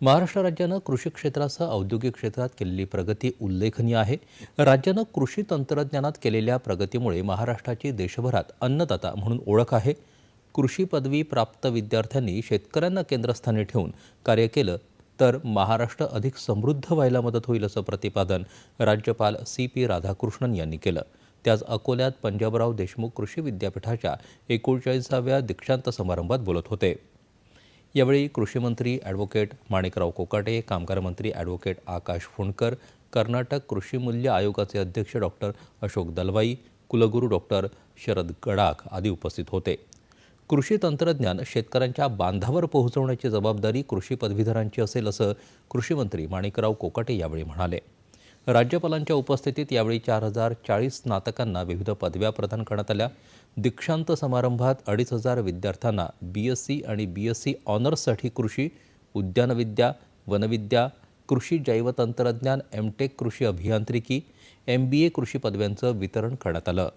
महाराष्ट्र राज्यानं कृषी क्षेत्रासह औद्योगिक क्षेत्रात केलेली प्रगती उल्लेखनीय आहे. राज्यानं कृषी तंत्रज्ञानात केलेल्या प्रगतीमुळे महाराष्ट्राची देशभरात अन्नदाता म्हणून ओळख आहे. कृषी पदवी प्राप्त विद्यार्थ्यांनी शेतकऱ्यांना केंद्रस्थानी ठेवून कार्य केलं तर महाराष्ट्र अधिक समृद्ध व्हायला मदत होईल असं प्रतिपादन राज्यपाल सी पी राधाकृष्णन यांनी केलं. ते आज अकोल्यात पंजाबराव देशमुख कृषी विद्यापीठाच्या एकोणचाळीसाव्या दीक्षांत समारंभात बोलत होते. यावेळी कृषीमंत्री ॲडव्होकेट माणिकराव कोकाटे कामगार मंत्री ॲडव्होकेट आकाश फुंडकर कर्नाटक कृषी मूल्य आयोगाचे अध्यक्ष डॉक्टर अशोक दलवाई कुलगुरू डॉक्टर शरद गडाख आदी उपस्थित होते. कृषी तंत्रज्ञान शेतकऱ्यांच्या बांधावर पोहोचवण्याची जबाबदारी कृषी पदवीधरांची असेल असं कृषीमंत्री माणिकराव कोकाटे यावेळी म्हणाले. राज्यपालांच्या उपस्थितीत यावेळी चार हजार चाळीस स्नातकांना विविध पदव्या प्रदान करण्यात आल्या. दीक्षांत समारंभात अडीच हजार विद्यार्थ्यांना बी एस सी आणि बी एस सी ऑनर्ससाठी कृषी उद्यानविद्या वनविद्या कृषी जैवतंत्रज्ञान एम टेक कृषी अभियांत्रिकी एम बी ए कृषी पदव्यांचं वितरण करण्यात आलं.